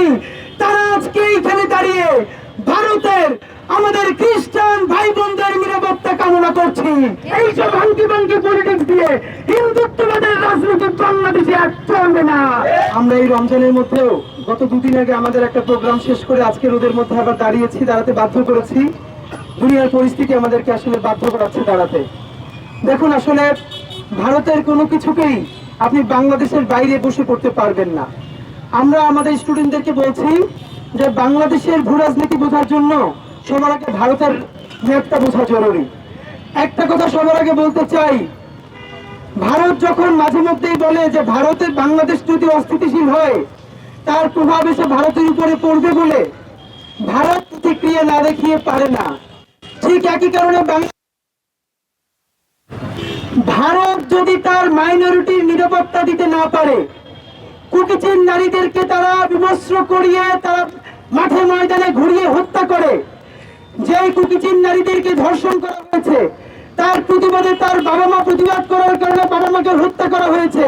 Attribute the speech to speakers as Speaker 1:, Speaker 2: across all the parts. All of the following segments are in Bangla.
Speaker 1: বেশি তারা আজকে এইখানে দাঁড়িয়ে ভারতের আমাদের খ্রিস্টান ভাই বোনদের নিরাপত্তা কামনা করছি। এইসব পলিটিক্স দিয়ে হিন্দুত্ববাদের রাজনীতি বাংলাদেশে না। আমরা এই রমজানের মধ্যেও গত দুদিন আগে আমাদের একটা প্রোগ্রাম শেষ করে আজকে রোদের মধ্যে আবার দাঁড়িয়েছি, দাঁড়াতে বাধ্য করেছি। দুনিয়ার পরিস্থিতি আমাদেরকে আসলে বাধ্য করাচ্ছে দাঁড়াতে। দেখুন আসলে ভারতের কোনো কিছুকেই আপনি বাংলাদেশের বাইরে বসে করতে পারবেন না। আমরা আমাদের স্টুডেন্টদেরকে বলছি যে বাংলাদেশের ভূ রাজনীতি বোঝার জন্য সবার আগে ভারতের ম্যাপটা বোঝা জরুরি। একটা কথা সবার আগে বলতে চাই, ভারত যখন মাঝে মধ্যেই বলে যে ভারতের বাংলাদেশ যদি অস্থিতিশীল হয়, তার প্রভাব এসে ভারতের উপরে পড়বে বলে ভারত প্রতিক্রিয়া না দেখিয়ে পারে না। ঠিক একই কারণে ভারত যদি তার মাইনরিটির নিরাপত্তা দিতে না পারে কুকিচিন নারীদেরকে তারা বিমস্ত্র করিয়ে তারা মাঠে ময়দানে ঘুরিয়ে হত্যা করে। যেই কুকিচিন নারীদেরকে ধর্ষণ করা হয়েছে, তার প্রতিবাদে তার বাবা মা প্রতিবাদ করার কারণে বাবা মাকে হত্যা করা হয়েছে।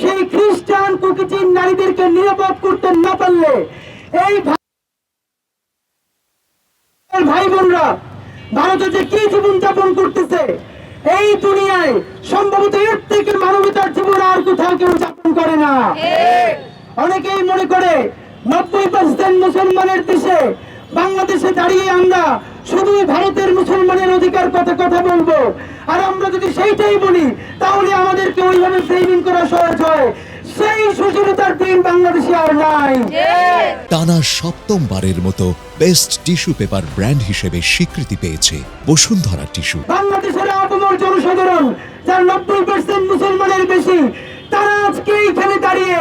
Speaker 1: সেই খ্রিস্টান কুকিচিন নারীদেরকে নিরাপদ করতে না পারলে এই ভাই বোনরা ভারতে যে কি জীবন যাপন করতেছে, এই দুনিয়ায় সম্ভবত এর থেকে মানবতার জীবন আর কোথাও কেউ করে না। অনেকেই মনে করে নব্বই পার্সেন্ট মুসলমানের দেশে বাংলাদেশে দাঁড়িয়ে আমরা শুধুই ভারতের মুসলমানের অধিকার কথা কথা বলব। আর আমরা যদি সেইটাই বলি তাহলে আমাদেরকে ওইভাবে ফ্রেমিং করা সহজ হয়। সেই সুশীলতার দিন বাংলাদেশে আর নাই।
Speaker 2: টানা সপ্তমবারের মতো বেস্ট টিস্যু পেপার ব্র্যান্ড হিসেবে স্বীকৃতি পেয়েছে বসুন্ধরা টিস্যু
Speaker 1: বাংলাদেশের আপামর জনসাধারণ যার নব্বই পার্সেন্ট মুসলমানের বেশি তারা আজকে এইখানে দাঁড়িয়ে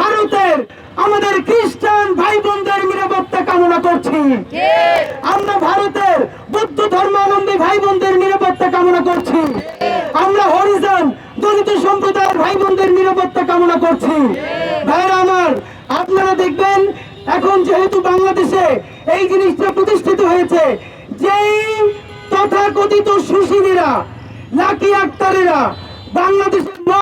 Speaker 1: ভারতের আমাদের খ্রিস্টান ভাই বোনদের নিরাপত্তা কামনা করছি। আমরা ভারতের বৌদ্ধ ধর্মাবলম্বী ভাই বোনদের নিরাপত্তা কামনা করছি। আমরা হরিজন দলিত সম্প্রদায়ের ভাই বোনদের নিরাপত্তা কামনা করছি। ভাইরা আমার, আপনারা দেখবেন, এখন যেহেতু বাংলাদেশে এই জিনিসটা প্রতিষ্ঠিত হয়েছে, যেই তথাকথিত সুশীলীরা, লাকি আক্তারেরা বাংলাদেশের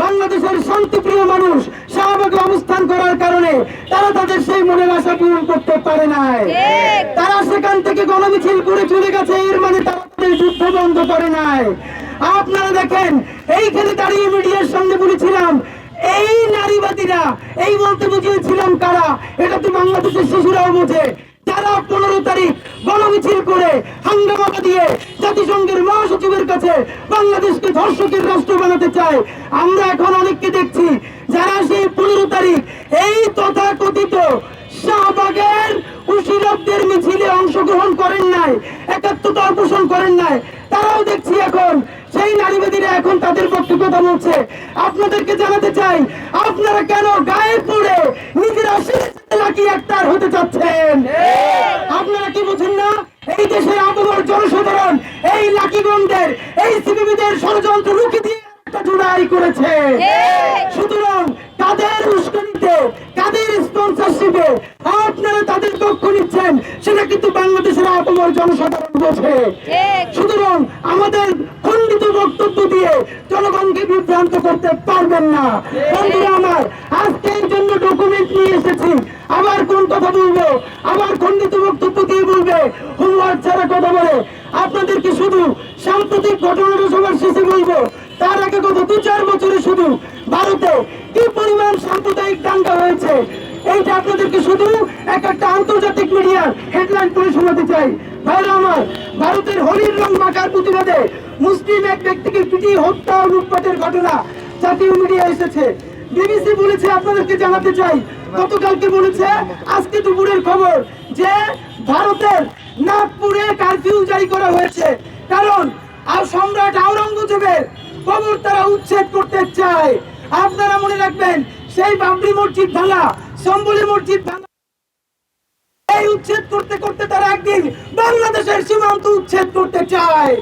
Speaker 1: বাংলাদেশের শান্তিপ্রিয় মানুষ শাহবাগে অবস্থান করার কারণে তারা তাদের সেই মনের আশা পূরণ করতে পারে নাই। তারা সেখান থেকে গণমিছিল করে চলে গেছে এর মানে তারা তাদের যুদ্ধ বন্ধ করে নাই। আপনারা দেখেন এইখানে দাঁড়িয়ে মিডিয়ার সামনে বলেছিলাম এই নারীবাদীরা এই বলতে বুঝিয়েছিলাম কারা? এটা তো বাংলাদেশের শিশুরাও বোঝে। যারা পনেরো তারিখ গণমিছিল করে হাঙ্গামা দিয়ে জাতিসংঘের মহাসচিবের কাছে বাংলাদেশকে ধর্ষকের রাষ্ট্র বানাতে চায়। আমরা এখন অনেককে দেখছি যারা সেই পনেরো তারিখ এই তথাকথিত শাহবাগের কুশীলবদের মিছিলে অংশগ্রহণ করেন নাই একাত্মতা পোষণ করেন নাই। তারাও দেখছি এখন সেই নারীবাদীরা এখন তাদের পক্ষে কথা বলছে। আপনাদেরকে জানাতে চাই আপনারা কেন গায়ে পড়ে নিজেরা একটার হতে চাচ্ছেন? আপনারা কি বুঝেন এই দেশের আবহাওয়ার জনসাধারণ এই লাকিগঞ্জের এই সিবিবিদের ষড়যন্ত্র রুখে দিয়ে একটা জুড়াই করেছে। সুতরাং কাদের উস্কানিতে কাদের স্পন্সরশিপে আপনারা তাদের পক্ষ নিচ্ছেন সেটা কিন্তু বাংলাদেশের আপামর জনসাধারণ বোঝে সুতরাং আমাদের খণ্ডিত বক্তব্য দিয়ে জনগণকে বিভ্রান্ত করতে পারবেন না। বন্ধুরা আমার আজকে জন্য ডকুমেন্ট নিয়ে এসেছি। আবার কোন কথা বলব? আবার খণ্ডিত বক্তব্য বলবে হোমওয়ার্ক ছাড়া কথা বলে। আপনাদেরকে শুধু সাম্প্রতিক ঘটনাটা সবার শেষে বলব। তার আগে গত দু চার বছরে শুধু ভারতে কি পরিমাণ সাম্প্রদায়িক দাঙ্গা হয়েছে, এইটা আপনাদেরকে শুধু এক একটা আন্তর্জাতিক মিডিয়ার হেডলাইন করে শোনাতে চাই। ভাইরা আমার, ভারতের হরির রং মাখার প্রতিবাদে মুসলিম এক ব্যক্তিকে পিটিয়ে হত্যা ও লুটপাটের ঘটনা জাতীয় মিডিয়া এসেছে। বিবিসি বলেছে, আপনাদেরকে জানাতে চাই, গতকালকে বলেছে, আজকে দুপুরের খবর। যে ভারতের নাগপুরে কারফিউ জারি করা হয়েছে। কারণ আর সম্রাট আওরঙ্গজেবের কবর তারা উচ্ছেদ করতে চায়। আপনারা মনে রাখবেন সেই বাবরি মসজিদ ভাঙা সম্বলি মসজিদ ভাঙা এই উচ্ছেদ করতে করতে তারা একদিন বাংলাদেশের সীমান্ত উচ্ছেদ করতে চায়।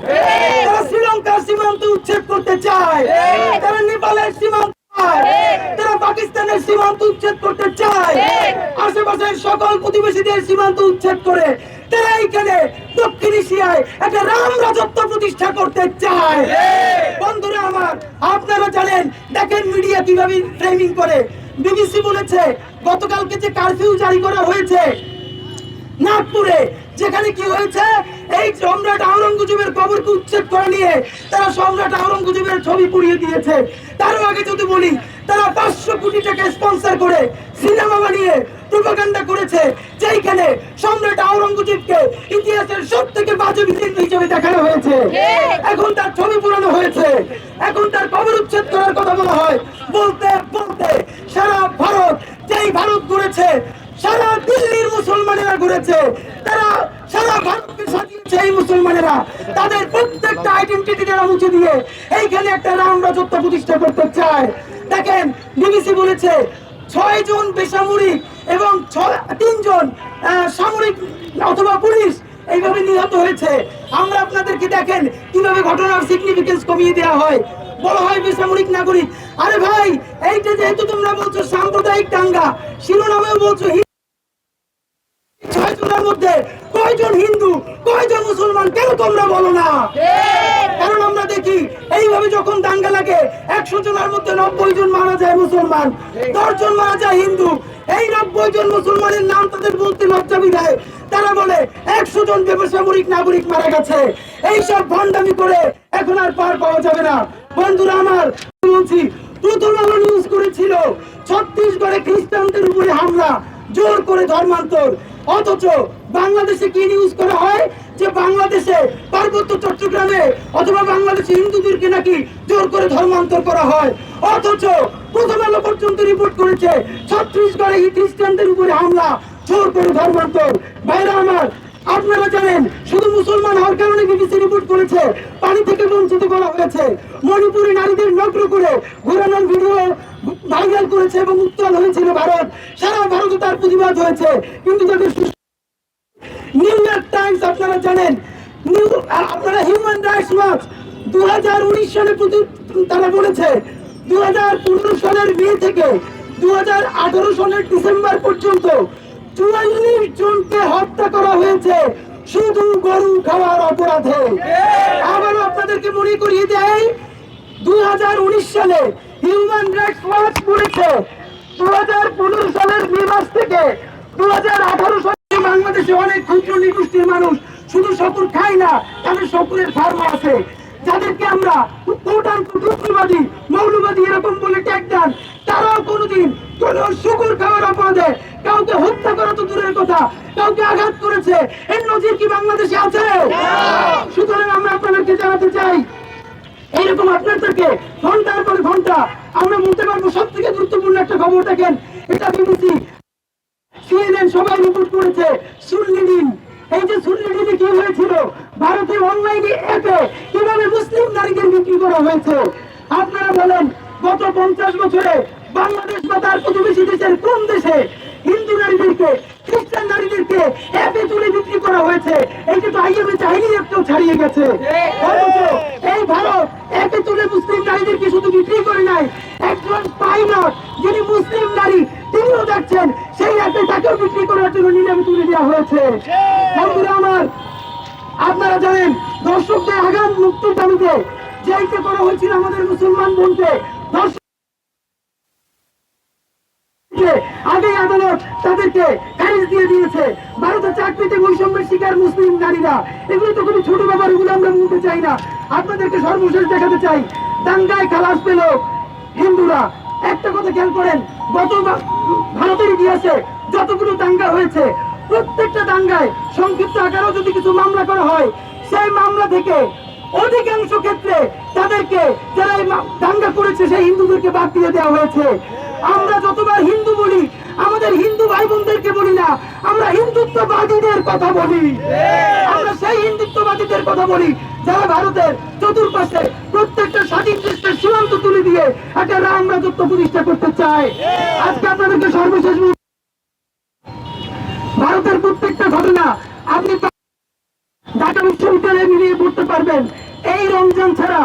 Speaker 1: তারা শ্রীলঙ্কার সীমান্ত উচ্ছেদ করতে চায়। তারা নেপালের সীমান্ত। তারা পাকিস্তানের সীমান্ত উচ্ছেদ করতে চায়। আশেপাশের সকল প্রতিবেশীদের সীমান্ত উচ্ছেদ করে তারা এইখানে দক্ষিণ এশিয়ায় একটা রাম রাজত্ব প্রতিষ্ঠা করতে চায়। বন্ধুরা আমার আপনারা জানেন দেখেন মিডিয়া কীভাবে ফ্রেমিং করে। বিবিসি বলেছে গতকালকে যে কারফিউ জারি করা হয়েছে নাগপুরে যেখানে কি হয়েছে এই সম্রাট আওরঙ্গজেবের কবরকে উচ্ছেদ করে নিয়ে তারা সম্রাট আওরঙ্গজেবের ছবি পুড়িয়ে দিয়েছে। তারও আগে যদি বলি তারা পাঁচশো কোটি টাকা স্পন্সর করে সিনেমা বানিয়ে প্রোপাগান্ডা করেছে যেইখানে সম্রাট আওরঙ্গজেবকে ইতিহাসের সব থেকে বাজে বিচিত্র হিসেবে দেখানো হয়েছে। এখন তার ছবি পুরানো হয়েছে। এখন তার কবর উচ্ছেদ করার কথা বলা হয়। বলতে বলতে সারা ভারত যেই ভারত ঘুরেছে সারা দিল্লির মুসলমানেরা ঘুরেছে। তারা সারা ভারতকে সাজিয়েছে এই মুসলমানেরা। তাদের প্রত্যেকটা আইডেন্টিটি তারা মুছে দিয়ে এইখানে একটা রাম রাজত্ব প্রতিষ্ঠা করতে চায়। দেখেন বিবিসি বলেছে ছয় জন বেসামরিক এবং তিনজন সামরিক অথবা পুলিশ এইভাবে নিহত হয়েছে। আমরা আপনাদেরকে দেখেন কীভাবে ঘটনার সিগনিফিকেন্স কমিয়ে দেওয়া হয়। বলা হয় বেসামরিক নাগরিক। আরে ভাই, এইটা যেহেতু তোমরা বলছো সাম্প্রদায়িক দাঙ্গা শিরোনামেও বলছো ছয় জনের মধ্যে কয়জন হিন্দু, কয়জন মুসলমান, কেন তোমরা বলো না কারণ আমরা দেখি এইভাবে যখন দাঙ্গা লাগে একশো মধ্যে নব্বই জন মারা যায় মুসলমান। দশ জন মারা যায় হিন্দু। এই নব্বই জন মুসলমানের নাম তাদের বলতে লজ্জা বিধায়। তারা বলে, একশো জন বেসামরিক নাগরিক মারা গেছে। এইসব ভণ্ডামি করে এখন আর পার পাওয়া যাবে না। বন্ধুরা আমার, বলছি, প্রথম আলো নিউজ করেছিল, ছত্তিশগড়ে খ্রিস্টানদের উপরে হামলা, জোর করে ধর্মান্তর। অথচ বাংলাদেশে কি নিউজ করা হয়? যে বাংলাদেশে পার্বত্য চট্টগ্রামে অথবা বাংলাদেশে হিন্দুদেরকে নাকি জোর করে ধর্মান্তর করা হয়, অথচ প্রথম আলো পর্যন্ত রিপোর্ট করেছে ছত্তিশগড়ে এই খ্রিস্টানদের উপরে হামলা, জোর করে ধর্মান্তর। ভাইরা আমার, আপনারা জানেন, শুধু মুসলমান হওয়ার কারণে বিবিসি রিপোর্ট করেছে, পানি থেকে বঞ্চিত করা হয়েছে। মণিপুরী নারীদের নগ্ন করে ঘোরানোর ভিডিও ভাইরাল করেছে এবং উত্তাল হয়েছিল ভারত। সারা ভারতে তার প্রতিবাদ হয়েছে, কিন্তু তাদের টাইমস আপনারা জানেন। নিউ আপনারা হিউম্যান রাইটস ওয়াচ দু হাজার উনিশ সালে তারা বলেছে দু হাজার পনেরো সালের মে থেকে দু হাজার আঠারো সালের ডিসেম্বর পর্যন্ত চুয়াল্লিশ জনকে হত্যা করা হয়েছে শুধু গরু খাওয়ার অপরাধে। আবার আপনাদেরকে মনে করিয়ে দেয় দুই হাজার উনিশ সালে হিউম্যান রাইটস ওয়াচ বলেছে দুই হাজার পনেরো সালের মে মাস থেকে দু সালে বাংলাদেশে অনেক ক্ষুদ্র নিগোষ্ঠীর মানুষ শুধু শকুর খায় না, তাদের শকুরের ফার্ম আছে। যাদেরকে আমরা কুটুম্ববাদী মৌলবাদী এরকম বলে ট্যাগ দেন, তারাও কোনোদিন কোন শুকুর খাওয়ার অপরাধে কাউকে হত্যা করা তো দূরের কথা, কাউকে আঘাত করেছে। এর নজির কি বাংলাদেশে আছে? সুতরাং আমরা আপনাদেরকে জানাতে চাই এইরকম আপনাদেরকে ঘণ্টার পর ঘণ্টা আমরা বলতে পারব সব থেকে গুরুত্বপূর্ণ একটা খবর দেখেন, এটা বিবিসি সিএনএন সবাই রিপোর্ট করেছে সুন্নিদিন এই যে সুন্নিদিনে কি হয়েছিল? ভারতে অনলাইনে অ্যাপে কীভাবে মুসলিম নারীদের বিক্রি করা হয়েছে? আপনারা বলেন, গত পঞ্চাশ বছরে বাংলাদেশ বা তার প্রতিবেশী দেশের কোন দেশে হিন্দু নারীদেরকে, খ্রিস্টান নারীদেরকে অ্যাপে তুলে বিক্রি করা হয়েছে? এইটা তো আইএমএ চাইনি একটু ছাড়িয়ে গেছে। এই ভারত একে তুলে মুসলিম নারীদেরকে শুধু বিক্রি করে নাই, একজন পাইলট যিনি মুসলিম নারী, তিনিও দেখছেন সেই অ্যাপে তাকেও বিক্রি করার জন্য নিলামে তুলে দেওয়া হয়েছে। বন্ধুরা আমার, আপনারা জানেন, দর্শকদের আগাম মুক্তির দাবিতে যেইতে করা হয়েছিল আমাদের মুসলমান বোনকে আগে আদালত তাদেরকে খারিজ দিয়ে দিয়েছে। ভারতের চাকরিতে বৈষম্যের শিকার মুসলিম নারীরা। এগুলো তো কোনো ছোট ব্যাপার, এগুলো আমরা বলতে চাই না। আপনাদেরকে সর্বশেষ দেখাতে চাই, দাঙ্গায় খালাস পেল হিন্দুরা। একটা কথা খেয়াল করেন, গত ভারতের ইতিহাসে যতগুলো দাঙ্গা হয়েছে, প্রত্যেকটা দাঙ্গায় সংক্ষিপ্ত আকারেও যদি কিছু মামলা করা হয়, সেই মামলা থেকে অধিকাংশ ক্ষেত্রে তাদেরকে যারা এই দাঙ্গা করেছে, সেই হিন্দুদেরকে বাদ দিয়ে দেওয়া হয়েছে। আমরা যতবার হিন্দু বলি, আমাদের হিন্দু ভাই বোনদেরকে বলি না, আমরা হিন্দুত্ববাদীদের কথা বলি। আমরা সেই হিন্দুত্ববাদীদের কথা বলি যারা ভারতের চতুর্পাশে প্রত্যেকটা স্বাধীন দেশের সীমান্ত তুলে দিয়ে একটা রাম রাজত্ব প্রতিষ্ঠা করতে চায়। আজকে আপনাদেরকে সর্বশেষ ভারতের প্রত্যেকটা হবে না আপনি ঢাকা বিশ্ববিদ্যালয়ে মিলিয়ে পড়তে পারবেন। এই রমজান ছাড়া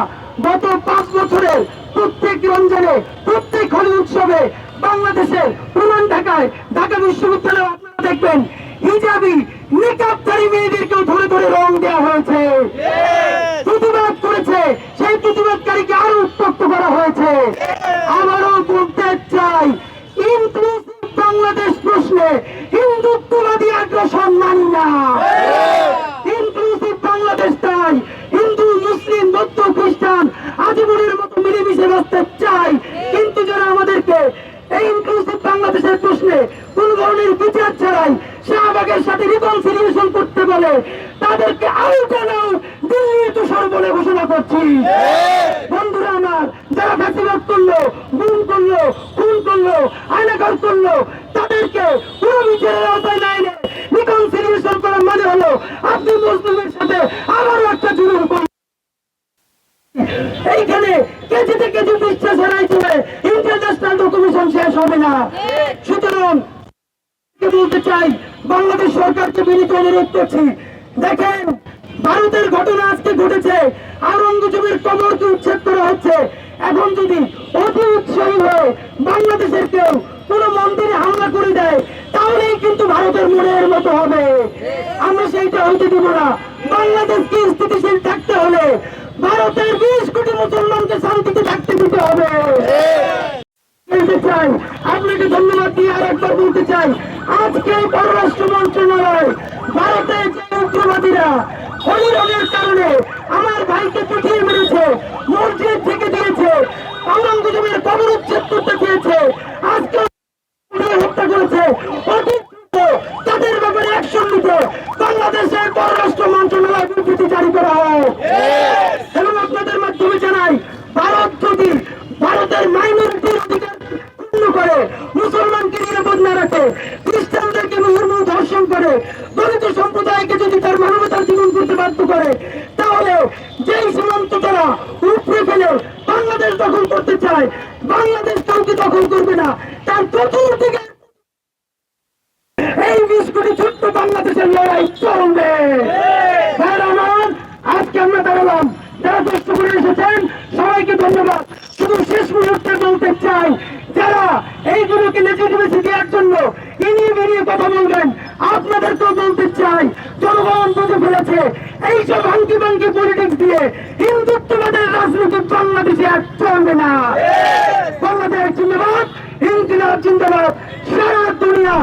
Speaker 1: গত পাঁচ বছরের প্রত্যেক রমজানে, প্রত্যেক হোলি উৎসবে বাংলাদেশের পুরান ঢাকায় ঢাকা বিশ্ববিদ্যালয়ে আপনারা দেখবেন, হিজাবি, নিকাবধারী মেয়েদেরকেও ধরে ধরে রং দেওয়া হয়েছে প্রতিবাদ করেছে সেই প্রতিবাদকারীকে আরও উত্তপ্ত করা হয়েছে আবারও বলতে চাই ইনক্লুসিভ বাংলাদেশ প্রশ্নে হিন্দুত্ববাদী আগ্রাসন মানি না। ইনক্লুসিভ বাংলাদেশ হিন্দু, মুসলিম, বৌদ্ধ, খ্রিস্টান আজীবনের মতো মিলেমিশে বাঁচতে চাই। কিন্তু যারা আমাদেরকে এই ইনক্লুসিভ বাংলাদেশের প্রশ্নে কোন ধরনের বিচার ছাড়াই শাহবাগের সাথে রিকনসিলিয়েশন করতে বলে তাদেরকে আউট আনাও দিল্লি তো বলে ঘোষণা করছি বন্ধুরা আমার যারা ফ্যাসিবাদ করল গুম করল খুন করল আয়নাঘর করল তাদেরকে পুরো বিচারের আওতায় না এনে রিকনসিলিয়েশন করার মানে হলো আপনি মুসলিমের সাথে আবারও একটা জুলুম করলেন এইখানে কেজিতে কেজি বিশ্বাস হারাই চলে। ইন্টারন্যাশনাল ডকুমেশন শেষ হবে না। সুতরাং বলতে চাই, বাংলাদেশ সরকারকে বিনীত অনুরোধ করছি, দেখেন, ভারতের ঘটনা আজকে ঘটেছে, আওরঙ্গজেবের কবরকে উচ্ছেদ করা হচ্ছে। এখন যদি অতি উৎসাহী হয়ে বাংলাদেশের কেউ কোন মন্দিরে হামলা করে দেয়, তাহলেই কিন্তু ভারতের মনের মতো হবে। আমরা সেইটা হইতে দিব না। বাংলাদেশকে স্থিতিশীল থাকতে হলে ভারতের বিশ কোটি মুসলমানকে শান্তিতে থাকতে দিতে হবে। চাই, আপনাকে ধন্যবাদ দিয়ে আর একবার বলতে চাই আজকে পররাষ্ট্র মন্ত্রণালয় ভারতের যে উগ্রবাদীরা হোলি কারণে আমার ভাইকে পিঠিয়ে মেরেছে, মসজিদ থেকে দিয়েছে আওরঙ্গজেবের কবর উচ্ছেদ করতে চেয়েছে আজকে পুড়িয়ে হত্যা করেছে অতি দ্রুত তাদের ব্যাপারে অ্যাকশন নিতে বাংলাদেশের পররাষ্ট্র মন্ত্রণালয় বিবৃতি জারি করা হয় এবং আপনাদের মাধ্যমে জানাই ভারত যদি ভারতের মাইনরিটির অধিকার পূর্ণ করে মুসলমানকে নিরাপদ না রাখে খ্রিস্টানদেরকে মুহুর্মুহ ধর্ষণ করে দলিত সম্প্রদায়কে যদি তার মানবতার জীবন করতে বাধ্য করে, তাহলে যেই সীমান্ত তারা উপরে ফেলে বাংলাদেশ দখল করতে চায়, বাংলাদেশ কাউকে দখল করবে না। তার চতুর্দিকে এই বিশ কোটি ছোট্ট বাংলাদেশের লড়াই চলবে। আজকে আমরা দাঁড়ালাম। যারা কষ্ট করে এসেছেন, সবাইকে ধন্যবাদ। শুধু শেষ মুহূর্তে বলতে চাই, যারা এইগুলোকে লেজিটিমেসি দেওয়ার জন্য, ইনিয়ে বেরিয়ে কথা বলবেন। আপনাদেরকেও বলতে চাই জনগণ বুঝে ফেলেছে এইসব আঙ্কি বাঙ্কি পলিটিক্স দিয়ে হিন্দুত্ববাদের রাজনীতি বাংলাদেশে আর চলবে না। বাংলাদেশ জিন্দাবাদ ইনকিলাব জিন্দাবাদ সারা দুনিয়া